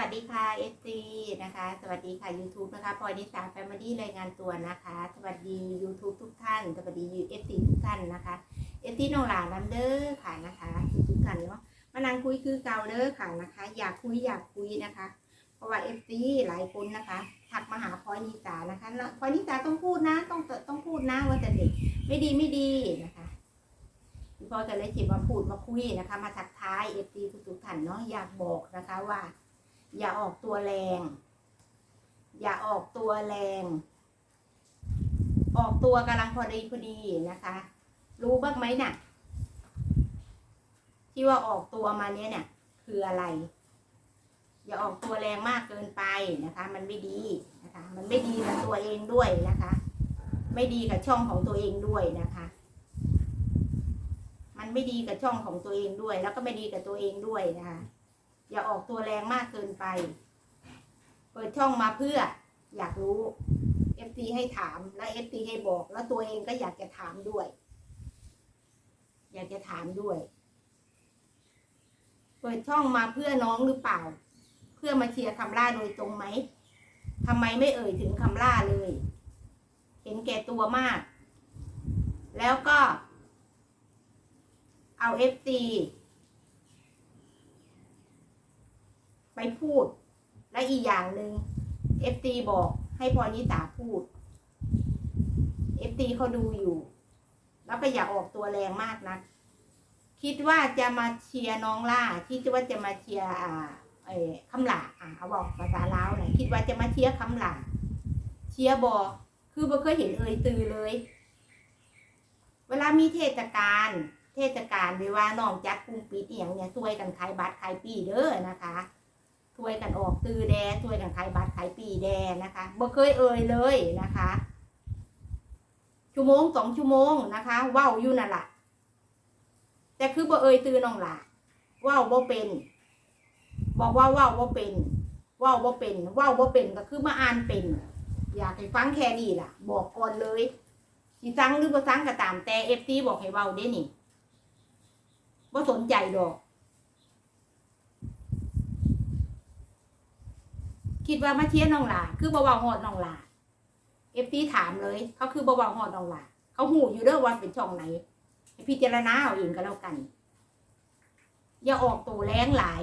วัสดีค่ะ FC นะคะ สวัสดีค่ะ YouTube นะคะพลอยนิสาแฟมิลี่รายงานตัวนะคะ สวัสดี YouTube ทุกท่าน สวัสดี FC ทุกท่านนะคะ FC น้องหลานน้ำเด้อค่ะนะคะทุกๆท่านเนาะมานั่งคุยคือเก่าเด้อค่ะนะคะ อยากคุยอยากคุยนะคะ เพราะว่า FC หลายคนนะคะทักมาหาพลอยนิสานะคะแล้วพลอยนิสาต้องพูดนะ ต้องต้องพูดนะว่าจะเด็กไม่ดีไม่ดีนะคะพี่พลอยก็เลยจิบมาพูดมาคุยนะคะ มาทักทาย FC ทุกๆท่านเนาะอยากบอกนะคะว่า อย่าออกตัวแรง อย่าออกตัวแรง ออกตัวกำลังพอดีพอดีนะคะ รู้บ้างไหมน่ะ ที่ว่าออกตัวมาเนี้ยเนี่ยคืออะไร อย่าออกตัวแรงมากเกินไปนะคะ มันไม่ดีนะคะ มันไม่ดีกับตัวเองด้วยนะคะ ไม่ดีกับช่องของตัวเองด้วยนะคะมันไม่ดีกับช่องของตัวเองด้วย แล้วก็ไม่ดีกับตัวเองด้วยนะคะ อย่าออกตัวแรงมากเกินไป เปิดช่องมาเพื่ออยากรู้ FT ให้ถามและ FT ให้บอก แล้วตัวเองก็อยากจะถามด้วย อยากจะถามด้วย เปิดช่องมาเพื่อน้องหรือเปล่า เพื่อมาเชียร์คำล่าโดยตรงไหมทำไมไม่เอ่ยถึงคำล่าเลย เห็นแก่ตัวมาก แล้วก็เอา FT ไปพูด และอีกอย่างหนึ่ง FT บอกให้พรนิสาพูด FT เขาดูอยู่ แล้วก็อย่าออกตัวแรงมากนะคิดว่าจะมาเชียร์น้องล่า คิดว่าจะมาเชียร์อ่าเออคำหลาอ่าเขาบอกภาษาลาวนะคิดว่าจะมาเชียร์คำหลาเชียร์บอคือบ่เคยเห็นเอ่ยตือเลย เวลามีเทศกาลเทศกาลหรือว่าน้องจัดกรุงปิดเอียงเนี่ยช่วยกันขายบัตรขายปีเด้อนะคะ ช่วยกันออกตือแดช่วยกันขายบัตรขายปีแดนะคะบ่เคยเอ่ยเลยนะคะ ชั่วโมงสองชั่วโมงนะคะว้าอยู่นั่นแหละแต่คือบ่เอ่ยตือน้องละว้าบ่เป็น บอกว่าว้าบ่เป็นว้าบ่เป็นว้าบ่เป็นก็คือมาอ่านเป็น อยากให้ฟังแค่นี้ล่ะ บอกก่อนเลยสิซังหรือบ่ซังก็ตามแต่ FT บอกให้เว้าเด้นี่บ่สนใจดอก คิดว่ามาเทียนน้องหลาคือบ่เว้าฮอดน้องหลา FT ถามเลย เขาคือบ่เว้าฮอดน้องหลาเขาหูอยู่เด้อว่าเป็นช่องไหนให้พิจารณาเอาเองก็แล้วกัน อย่าออกตัวแรงหลาย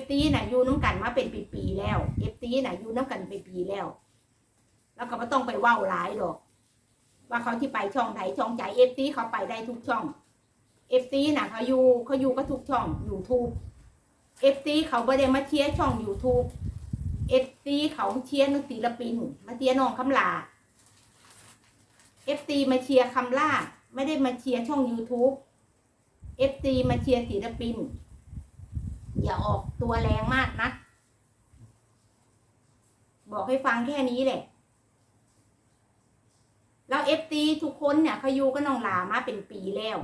FT น่ะอยู่น้ำกันมาเป็นปีๆแล้ว FT น่ะอยู่น้ำกันเป็นปีแล้ว แล้วก็ไม่ต้องไปว้าหลายดอก ว่าเขาที่ไปช่องไหนช่องใจ FT เขาไปได้ทุกช่อง FT น่ะเขาอยู่เขาอยู่ก็ทุกช่อง YouTube FT เขาไม่ได้มาเชียร์ช่อง YouTube FT เอฟตีเขาเชียร์นักศิลปิน มาเชียร์น้องคำลา FT มาเชียร์คำล่าไม่ได้มาเชียร์ช่อง YouTube FT มาเชียร์ศิลปิน อย่าออกตัวแรงมากนะ บอกให้ฟังแค่นี้แหละ แล้วเอฟตีทุกคนเนี่ยเขาอยู่กับน้องหลามาเป็นปีแล้ว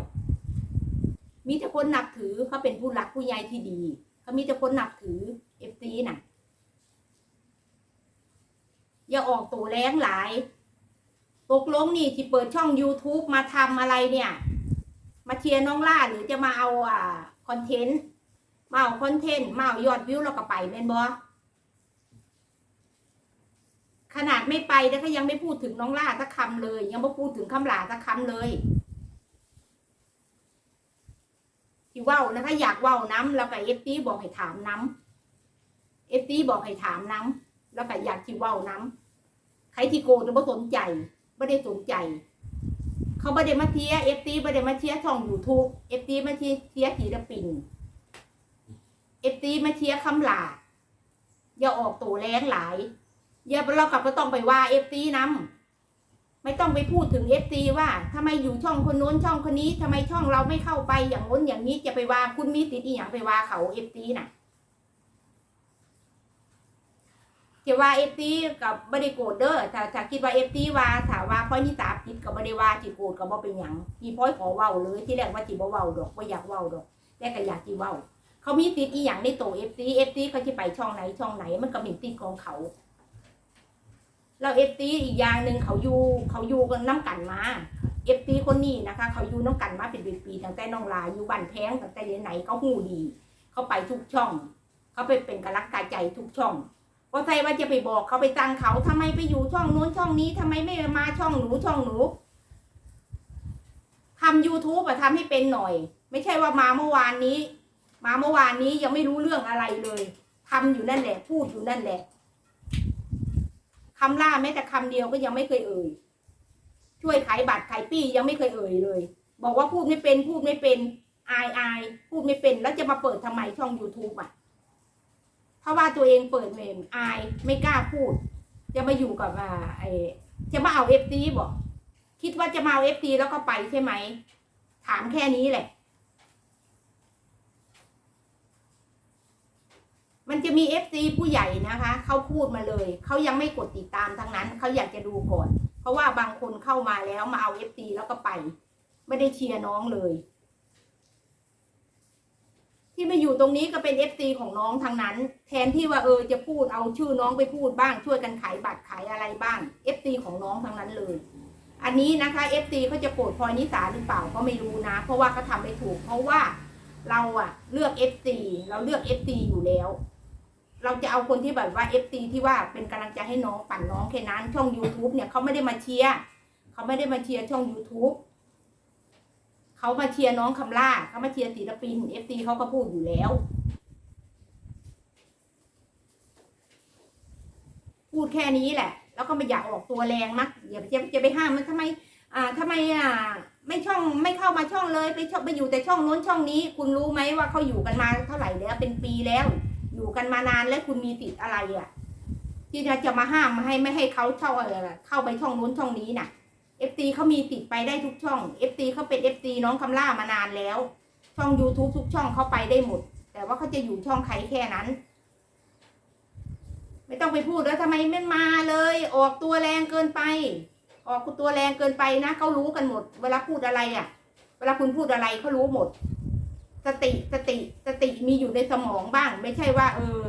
มีแต่คนนับถือเขาเป็นผู้หลักผู้ใหญ่ที่ดีเขามีแต่คนนับถือเอฟตีน่ะ อย่าออกตัวแรงหลาย ตกลงนี่ที่เปิดช่อง YouTube มาทำอะไรเนี่ย มาเชียร์น้องล่าหรือจะมาเอาอ่าคอนเทนต์มาเอาคอนเทนต์มาเอายอดวิวแล้วก็ไปแม่นบอขนาดไม่ไปแล้วก็ยังไม่พูดถึงน้องล่าสักคำเลย ยังไม่พูดถึงคำหลาสักคำเลยที่ว้านะคะอยากว้าน้ำแล้วก็เอฟตีบอกให้ถามน้ำเอฟตีบอกให้ถามน้ำ แล้วก็อยากที่เว้าน้ำใครที่โกรธไม่สนใจไม่ได้สนใจ เขาไม่ได้มาเทียเอฟตีไม่ได้มาเทียช่องยูทูบเอฟตีมาเทียเทียศิลปินเอฟตีมาเชียคำหลาอย่าออกตัวแรงหลายอย่าเรากลับก็ต้องไปว่าเอฟตีน้ำไม่ต้องไปพูดถึงเอฟตีว่าทำไมอยู่ช่องคนโน้นช่องคนนี้ทำไมช่องเราไม่เข้าไปอย่างโน้นอย่างนี้จะไปว่าคุณมีสิทธิ์อีหยังไปว่าเขาเอฟตีน่ะ จะว่าเอฟตีกับไม่ได้โกรธเด้อถ้าถ้าคิดว่าเอฟตีว่าถ้าว่าพ่อยนิสาผิดก็ไม่ได้ว่าที่โกรธก็บ่เป็นหยังที่พ่อยขอเว้าเลยที่แรกว่าที่บ่เว้าดอกว่าอยากเว้าดอกแต่ก็อยากที่เว้า เขามีติดอีหยังในตัวเอฟซีเอฟซีเขาจะไปช่องไหนช่องไหน มันก็มีติดของเขาแล้วเอฟซีอีกอย่างหนึ่งเขาอยู่เขาอยู่กันน้ำกันมาเอฟซีคนนี้นะคะ เขาอยู่น้ำกันมาเป็นปีๆตั้งแต่น้องลาอยู่บ้านแพงตั้งแต่ไหนเขาหูดี เขาไปทุกช่อง เขาเขาไปเป็นกระลักกาใจทุกช่อง ก็ใช่ว่าจะไปบอกเขาไปตังเขาทำไมไปอยู่ช่องนู้นช่องนี้ทำไมไม่มาช่องหนูช่องหนูทำ youtube อะทำให้เป็นหน่อย ไม่ใช่ว่ามาเมื่อวานนี้ มาเมื่อวานนี้ยังไม่รู้เรื่องอะไรเลยทำอยู่นั่นแหละ พูดอยู่นั่นแหละคำล่าแม้แต่คำเดียวก็ยังไม่เคยเอ่ย ช่วยขายบัตรขายปี้ยังไม่เคยเอ่ยเลย บอกว่าพูดไม่เป็นพูดไม่เป็นอายอายพูดไม่เป็นแล้วจะมาเปิดทำไมช่อง youtube อะ ราะว่าตัวเองเปิดเมมอายไม่กล้าพูด จะมาอยู่กับอ่าไอจะมาเอาเอฟตีบอกคิดว่าจะมาเอาเอฟตีแล้วก็ไปใช่ไหม ถามแค่นี้แหละ มันจะมีเอฟซีผู้ใหญ่นะคะเขาพูดมาเลยเขายังไม่กดติดตามทั้งนั้นเขาอยากจะดูก่อน เพราะว่าบางคนเข้ามาแล้วมาเอาเอฟซีแล้วก็ไป ไม่ได้เชียร์น้องเลย ที่มาอยู่ตรงนี้ก็เป็นเอฟซีของน้องทางนั้น แทนที่ว่าเออจะพูดเอาชื่อน้องไปพูดบ้าง ช่วยกันขายบัตรขายอะไรบ้างเอฟซีของน้องทางนั้นเลย อันนี้นะคะเอฟซีเขาจะโกรธพลอยนิสาหรือเปล่าก็ไม่รู้นะ เพราะว่าเขาทำไม่ถูก เพราะว่าเราอะเลือกเอฟซีเราเลือกเอฟซีอยู่แล้ว เราจะเอาคนที่แบบว่าเอฟซีที่ว่าเป็นกำลังใจให้น้องปั่นน้องแค่นั้น ช่อง youtube เนี่ยเขาไม่ได้มาเชียร์เขาไม่ได้มาเชียร์ช่อง youtube เขามาเชียร์น้องคำล่าเขามาเชียร์ศิลปินเอฟซีเขาก็พูดอยู่แล้ว พูดแค่นี้แหละ แล้วก็ไม่อยากออกตัวแรงนักอย่าจะจะไปห้ามมันทำไม อ่าทำไมอะไม่ช่องไม่เข้ามาช่องเลยไปช่องไปอยู่แต่ช่องโน้นช่องนี้ คุณรู้ไหมว่าเขาอยู่กันมาเท่าไหร่แล้วเป็นปีแล้ว อยู่กันมานานแล้วคุณมีติดอะไรอะที่จะจะมาห้ามมาให้ไม่ให้เขาเข้าอะไรเข้าไปช่องนู้นช่องนี้น่ะ เอฟซีเขามีติดไปได้ทุกช่องเอฟซีเขาเป็นเอฟซีน้องคำล่ามานานแล้ว ช่อง youtube ทุกช่องเขาไปได้หมด แต่ว่าเขาจะอยู่ช่องใครแค่นั้น ไม่ต้องไปพูดแล้วทำไมไม่มาเลย ออกตัวแรงเกินไป ออกตัวแรงเกินไปนะเขารู้กันหมด เวลาพูดอะไรอะ เวลาคุณพูดอะไรเขารู้หมด สติสติสติมีอยู่ในสมองบ้าง ไม่ใช่ว่า เออ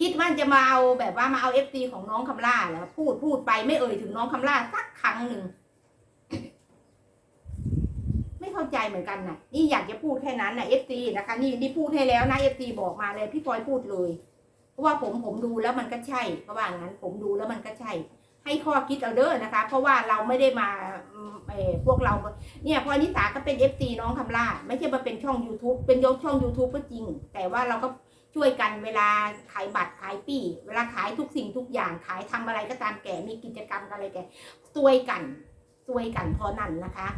คิดว่าจะมาเอาแบบว่ามาเอาเอฟซีของน้องคำล่าแล้วพูดพูดไปไม่เอ่ยถึงน้องคำล่าสักครั้งหนึ่งไม่เข้าใจเหมือนกันนะนี่อยากจะพูดแค่นั้นนะเอฟซีนะคะ นี่นี่พูดให้แล้วนะเอฟซีบอกมาเลยพี่พลอยพูดเลยเพราะว่าผมผมดูแล้วมันก็ใช่เพราะว่างั้น ผมดูแล้วมันก็ใช่ ให้ข้อคิดเอาเด้อนะคะ เพราะว่าเราไม่ได้มาเออพวกเรา เนี่ยพลอยนิสาก็เป็นเอฟซีน้องคำล่าไม่ใช่มาเป็นช่อง youtube เป็นยกช่อง youtube ก็จริง แต่ว่าเราก็ ช่วยกันเวลาขายบัตรขายปีเวลาขายทุกสิ่งทุกอย่างขายทำอะไรก็ตามแก่มีกิจกรรมอะไรแก่ช่วยกันช่วยกันพอนั่นนะคะ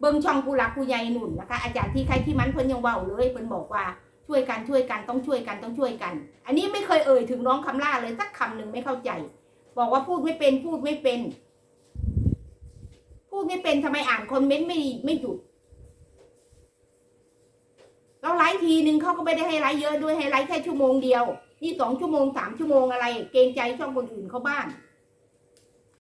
เบิ้งช่องผู้รักผู้ใหญ่หนุนนะคะ อาจารย์ที่ใครที่มันเพิ่นยังเว้าเลยเพิ่นบอกว่าช่วยกันช่วยกันต้องช่วยกันต้องช่วยกัน อันนี้ไม่เคยเอ่ยถึงน้องคำล่าเลยสักคำหนึ่งไม่เข้าใจ บอกว่าพูดไม่เป็นพูดไม่เป็น พูดไม่เป็นทำไมอ่านคอมเมนต์ไม่ไม่หยุด เราไลฟ์ทีนึงเขาก็ไม่ได้ให้ไลฟ์เยอะด้วยให้ไลฟ์แค่ชั่วโมงเดียว นี่สองชั่วโมงสามชั่วโมงอะไร เกรงใจช่องคนอื่นเขาบ้าง